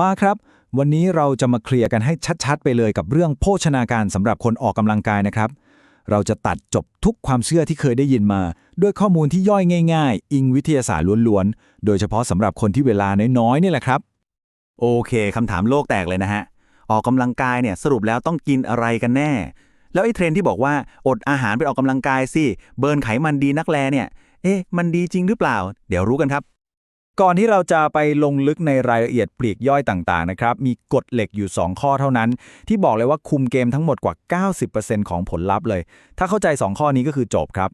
มาครับ วันนี้เราจะมาเคลียร์กันให้ชัดๆ ไปเลยกับเรื่องโภชนาการสำหรับคนออกกำลังกายนะครับ เราจะตัดจบทุกความเชื่อที่เคยได้ยินมา ด้วยข้อมูลที่ย่อยง่าย ๆ อิงวิทยาศาสตร์ล้วนๆ โดยเฉพาะสำหรับคนที่เวลาน้อยๆนี่แหละครับ โอเคคำถามโลกแตกเลยนะฮะ ออกกำลังกายเนี่ยสรุปแล้วต้องกินอะไรกันแน่ แล้วไอ้เทรนที่บอกว่าอดอาหารไปออกกำลังกายสิเบิร์นไขมันดีนักแลเนี่ย เอ๊ะมันดีจริงหรือเปล่า เดี๋ยวรู้กันครับ ก่อนที่เราจะไปลงลึกในรายละเอียดปลีกย่อยต่างๆนะครับ มีกฎเหล็กอยู่ 2 ข้อเท่านั้น ที่บอกเลยว่าคุมเกมทั้งหมดกว่า 90%ของผลลัพธ์เลย ถ้าเข้าใจ 2 ข้อนี้ก็คือจบครับ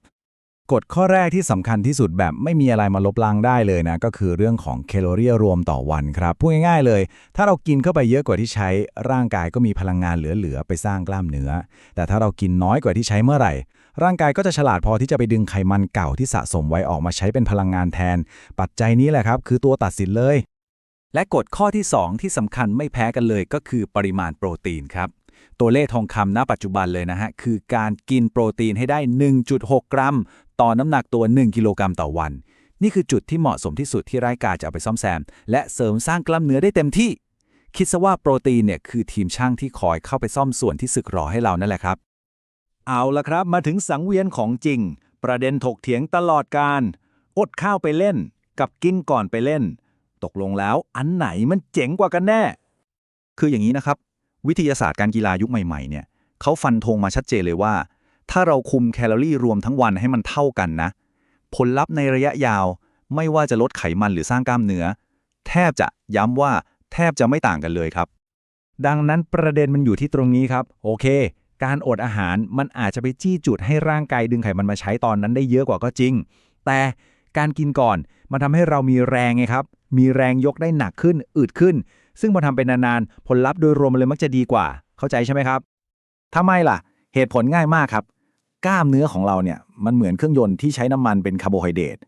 กฎข้อแรกที่สำคัญที่สุดแบบไม่มีอะไรมาลบล้างได้เลยนะ ก็คือเรื่องของแคลอรี่รวมต่อวันครับ พูดง่ายๆเลย ถ้าเรากินเข้าไปเยอะกว่าที่ใช้ร่างกายก็มีพลังงานเหลือๆไปสร้างกล้ามเนื้อ แต่ถ้าเรากินน้อยกว่าที่ใช้เมื่อไหร่ ร่างกายก็จะฉลาดพอที่จะไปดึงไขมันเก่าที่สะสมไว้ออกมาใช้เป็นพลังงานแทน ปัจจัยนี้แหละครับ คือตัวตัดสินเลย และกฎข้อที่ 2 ที่สำคัญไม่แพ้กันเลยก็คือปริมาณโปรตีนครับตัวเลขทองคำณปัจจุบันเลยนะฮะ คือการกินโปรตีนให้ได้ 1.6 กรัม ต่อน้ำหนักตัว 1 กิโลกรัมต่อวัน นี่คือจุดที่เหมาะสมที่สุดที่ร่างกายจะเอาไปซ่อมแซม และเสริมสร้างกล้ามเนื้อได้เต็มที่ คิดซะว่าโปรตีนเนี่ยคือทีมช่างที่คอยเข้าไปซ่อมส่วนที่สึกหรอให้เรานั่นแหละครับ เอาละครับมาถึงสังเวียนของจริง ประเด็นถกเถียงตลอดการอดข้าวไปเล่น กับกินก่อนไปเล่น ตกลงแล้วอันไหนมันเจ๋งกว่ากันแน่ คืออย่างนี้นะครับ วิทยาศาสตร์การกีฬายุคใหม่ๆเนี่ยเขาฟันธงมาชัดเจนเลยว่า ถ้าเราคุมแคลอรี่รวมทั้งวันให้มันเท่ากันนะ ผลลัพธ์ในระยะยาวไม่ว่าจะลดไขมันหรือสร้างกล้ามเนื้อ แทบจะย้ำว่าแทบจะไม่ต่างกันเลยครับ ดังนั้นประเด็นมันอยู่ที่ตรงนี้ครับ โอเค การอดอาหารมันอาจจะไปจี้จุดให้ร่างกายดึงไขมันมาใช้ตอนนั้นได้เยอะกว่าก็จริง แต่การกินก่อนมันทำให้เรามีแรงไงครับ มีแรงยกได้หนักขึ้นอึดขึ้น ซึ่งพอทำไปนานๆ ผลลัพธ์โดยรวมมันเลยมักจะดีกว่า เข้าใจใช่ไหมครับทำไมล่ะ เหตุผลง่ายมากครับ กล้ามเนื้อของเราเนี่ยมันเหมือนเครื่องยนต์ที่ใช้น้ำมันเป็นคาร์โบไฮเดรต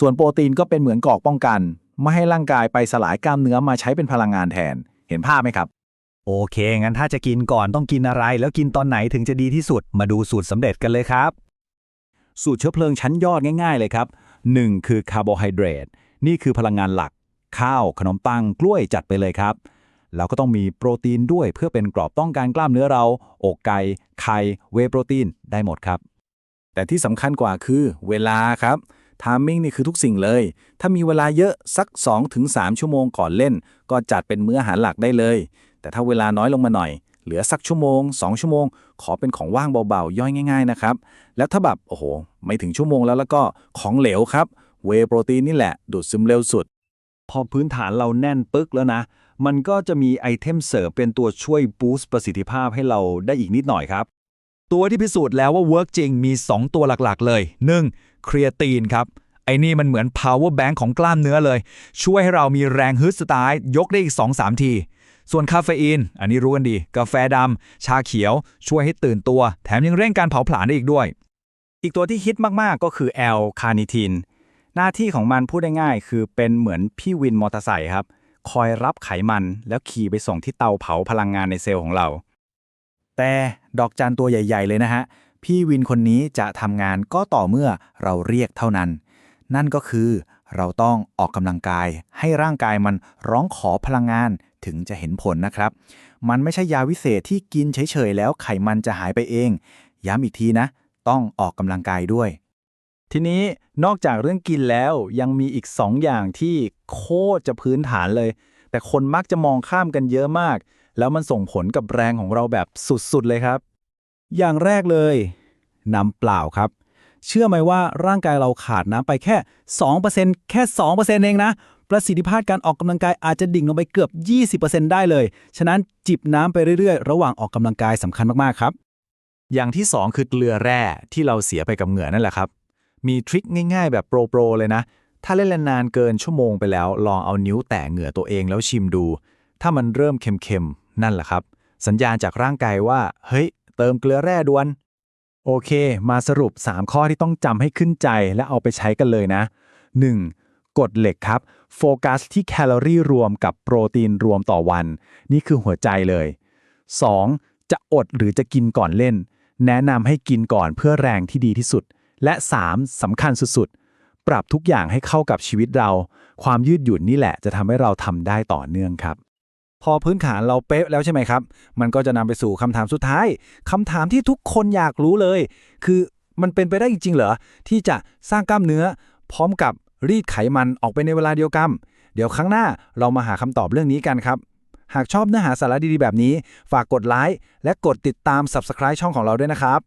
ส่วนโปรตีนก็เป็นเหมือนกรอกป้องกัน ไม่ให้ร่างกายไปสลายกล้ามเนื้อมาใช้เป็นพลังงานแทน เห็นภาพไหมครับ โอเค งั้นถ้าจะกินก่อนต้องกินอะไร แล้วกินตอนไหนถึงจะดีที่สุด มาดูสูตรสำเร็จกันเลยครับ สูตรเชื้อเพลิงชั้นยอดง่าย ๆ เลยครับ 1. คือคาร์โบไฮเดรตนี่คือพลังงานหลัก ข้าว ขนมปัง กล้วยจัดไปเลยครับ แล้วก็ต้องมีโปรตีนด้วยเพื่อเป็นกรอบป้องกันกล้ามเนื้อเรา อกไก่ ไข่ เวโปรตีน ได้หมดครับ แต่ที่สำคัญกว่าคือเวลาครับทามมิ่งนี่คือทุกสิ่งเลย ถ้ามีเวลาเยอะสัก 2-3 ชั่วโมงก่อนเล่น ก็จัดเป็นมื้ออาหารหลักได้เลย แต่ถ้าเวลาน้อยลงมาหน่อย เหลือสักชั่วโมง 2 ชั่วโมง ขอเป็นของว่างเบาๆ ย่อยง่าย ๆ นะครับ แล้วถ้าแบบ โอ้โห ไม่ถึงชั่วโมงแล้วแล้วก็ของเหลวครับ เวโปรตีนนี่แหละ ดูดซึมเร็วสุด พอพื้นฐานเราแน่นปึ๊กแล้วนะ มันก็จะมีไอเทมเสริมเป็นตัวช่วยบูสต์ประสิทธิภาพให้เราได้อีกนิดหน่อยครับ ตัวที่พิสูจน์แล้วว่าเวิร์กจริงมี 2 ตัวหลักๆ เลย 1. ครีเอตีนครับ ไอ้นี่มันเหมือน power bank ของกล้ามเนื้อเลย ช่วยให้เรามีแรงฮึดสไตล์ยกได้อีก 2-3 ทีส่วนคาเฟอีน อันนี้รู้กันดี กาแฟดำ ชาเขียว ช่วยให้ตื่นตัว แถมยังเร่งการเผาผลาญได้อีกด้วย อีกตัวที่ฮิตมาก ๆ ก็คือแอลคาเนิทิน หน้าที่ของมันพูดได้ง่าย คือเป็นเหมือนพี่วินมอเตอร์ไซค์ครับ คอยรับไขมันแล้วขี่ไปส่งที่เตาเผาพลังงานในเซลล์ของเรา แต่ดอกจันตัวใหญ่ ๆ เลยนะฮะ พี่วินคนนี้จะทำงานก็ต่อเมื่อเราเรียกเท่านั้น นั่นก็คือเราต้องออกกำลังกาย ให้ร่างกายมันร้องขอพลังงานถึงจะเห็นผลนะครับ มันไม่ใช่ยาวิเศษที่กินเฉยๆแล้วไขมันจะหายไปเอง ย้ำอีกทีนะ ต้องออกกำลังกายด้วย ทีนี้นอกจากเรื่องกินแล้วยังมีอีก 2 อย่างที่โคตรจะพื้นฐานเลย แต่คนมักจะมองข้ามกันเยอะมาก แล้วมันส่งผลกับแรงของเราแบบสุดๆเลยครับ อย่างแรกเลยน้ำเปล่าครับ เชื่อไหมว่าร่างกายเราขาดน้ำไปแค่ 2%แค่ 2%เองนะ ประสิทธิภาพการออกกำลังกายอาจจะดิ่งลงไปเกือบ 20%ได้เลย ฉะนั้นจิบน้ำไปเรื่อยๆ ระหว่างออกกำลังกายสำคัญมากๆครับ อย่างที่ 2 คือเกลือแร่ที่เราเสียไปกับเหงื่อนั่นแหละครับ มีทริคง่ายๆ แบบโปรๆเลยนะ ถ้าเล่นนานเกินชั่วโมงไปแล้ว ลองเอานิ้วแตะเหงื่อตัวเองแล้วชิมดู ถ้ามันเริ่มเค็มๆ นั่นแหละครับ สัญญาณจากร่างกายว่า เฮ้ย เติมเกลือแร่ด่วน โอเค มาสรุป 3 ข้อที่ต้องจำให้ขึ้นใจและเอาไปใช้กันเลยนะ 1. กฎเหล็กครับ โฟกัสที่แคลอรี่รวมกับโปรตีนรวมต่อวัน นี่คือหัวใจเลย 2. จะอดหรือจะกินก่อนเล่น แนะนำให้กินก่อนเพื่อแรงที่ดีที่สุด และ 3. สำคัญสุดๆ ปรับทุกอย่างให้เข้ากับชีวิตเรา ความยืดหยุ่นนี่แหละจะทำให้เราทำได้ต่อเนื่องครับ พอพื้นฐานเราเป๊ะแล้วใช่ไหมครับ มันก็จะนำไปสู่คำถามสุดท้ายคำถามที่ทุกคนอยากรู้เลย คือมันเป็นไปได้จริงเหรอที่จะสร้างกล้ามเนื้อ พร้อมกับรีดไขมันออกไปในเวลาเดียวกัน เดี๋ยวครั้งหน้าเรามาหาคำตอบเรื่องนี้กันครับ หากชอบเนื้อหาสาระดีๆแบบนี้ ฝากกดไลค์และกดติดตาม Subscribe ช่องของเราด้วยนะครับ